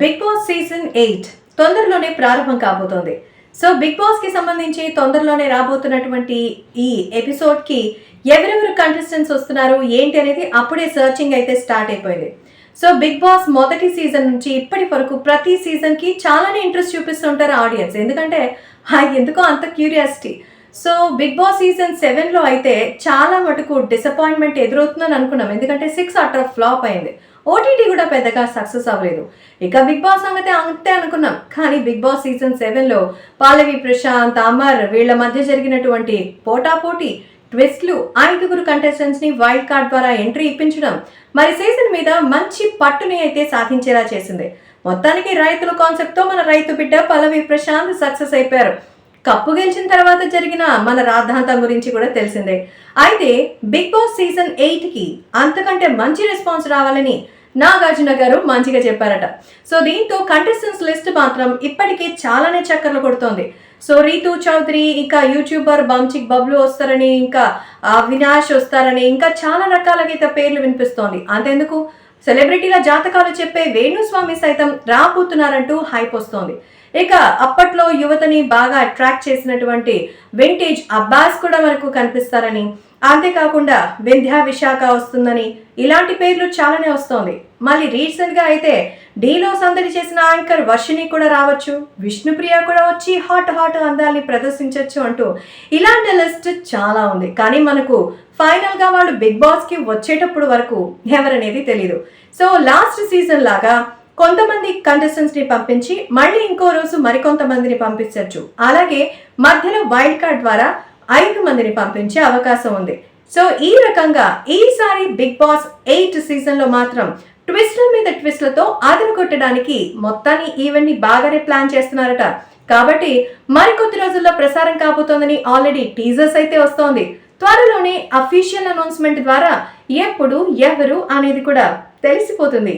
Big boss season eight తొందరలోనే ప్రారంభం కాబోతోంది. సో బిగ్ బాస్కి సంబంధించి తొందరలోనే రాబోతున్నటువంటి ఈ ఎపిసోడ్కి ఎవరెవరు కంటెస్టెంట్స్ వస్తున్నారు ఏంటి అనేది అప్పుడే సర్చింగ్ అయితే స్టార్ట్ అయిపోయింది. సో బిగ్ బాస్ మొదటి సీజన్ నుంచి ఇప్పటి వరకు ప్రతి సీజన్కి చాలానే ఇంట్రెస్ట్ చూపిస్తుంటారు ఆడియన్స్ ఎందుకంటే ఆ ఎందుకో అంత curiosity so Big Boss season సెవెన్లో అయితే చాలా మటుకు డిసప్పాయింట్మెంట్ ఎదురవుతుందని అనుకున్నాం. ఎందుకంటే సిక్స్ అటర్ ఫ్లాప్ అయింది. ఓటీటీ కూడా పెద్దగా సక్సెస్ అవ్వలేదు. ఇక బిగ్ బాస్ సంగతి అంతే అనుకున్నాం. కానీ బిగ్ బాస్ సీజన్ సెవెన్లో పాలవి ప్రశాంత్ అమర్ వీళ్ళ మధ్య జరిగినటువంటి పోటాపోటీ ట్విస్ట్లు ఐదుగురు కంటెస్టెంట్స్ని వైల్డ్ కార్డ్ ద్వారా ఎంట్రీ ఇప్పించడం మరి సీజన్ మీద మంచి పట్టుని అయితే సాధించేలా చేసింది. మొత్తానికి రైతుల కాన్సెప్ట్తో మన రైతు బిడ్డ పల్లవి ప్రశాంత్ సక్సెస్ అయిపోయారు. కప్పు గెలిచిన తర్వాత జరిగిన మన రాద్ధాంతం గురించి కూడా తెలిసిందే. అయితే బిగ్ బాస్ సీజన్ ఎయిట్కి అంతకంటే మంచి రెస్పాన్స్ రావాలని నాగార్జున గారు మంచిగా చెప్పారట. సో దీంతో కంటెస్టెంట్స్ లిస్ట్ మాత్రం ఇప్పటికే చాలానే చక్కర్లు కొడుతోంది. సో రీతు చౌదరి ఇంకా యూట్యూబర్ బంచిక్ బబ్లు వస్తారని ఇంకా వినాష్ వస్తారని ఇంకా చాలా రకాలగా అయితే పేర్లు వినిపిస్తోంది. అంతెందుకు? సెలబ్రిటీల జాతకాలు చెప్పే వేణుస్వామి సైతం రాబోతున్నారంటూ హైప్ వస్తోంది. ఇక అప్పట్లో యువతని బాగా అట్రాక్ట్ చేసినటువంటి వింటేజ్ అబ్బాస్ కూడా మనకు కనిపిస్తారని. అంతేకాకుండా వింధ్యా విశాఖ వస్తుందని ఇలాంటి పేర్లు చాలానే వస్తోంది. మళ్ళీ రీసెంట్గా అయితే డీలో సందడి చేసిన యాంకర్ వర్షిని కూడా రావచ్చు విష్ణుప్రియ కూడా వచ్చి హాట్ హాట్ అందాల్ని ప్రదర్శించవచ్చు అంటూ ఇలాంటి లిస్ట్ చాలా ఉంది. కానీ మనకు ఫైనల్గా వాళ్ళు బిగ్ బాస్కి వచ్చేటప్పుడు వరకు ఎవరనేది తెలియదు సో లాస్ట్ సీజన్ లాగా కొంతమంది కంటెస్టెంట్స్ని పంపించి మళ్ళీ ఇంకో రోజు మరికొంతమందిని పంపించవచ్చు అలాగే మధ్యలో వైల్డ్ కార్డ్ ద్వారా ఐదు మందిని పంపించే అవకాశం ఉంది. సో ఈ రకంగా ఈసారి బిగ్ బాస్ ఎయిట్ సీజన్లో మాత్రం ట్విస్ట్ల మీద ట్విస్ట్లతో అదను కొట్టడానికి మొత్తాన్ని ఈవెంట్ని బాగానే ప్లాన్ చేస్తున్నారట. కాబట్టి మరికొద్ది రోజుల్లో ప్రసారం కాబోతోందని ఆల్రెడీ టీజర్స్ అయితే వస్తోంది. త్వరలోనే అఫీషియల్ అనౌన్స్మెంట్ ద్వారా ఎప్పుడు ఎవరు అనేది కూడా తెలిసిపోతుంది.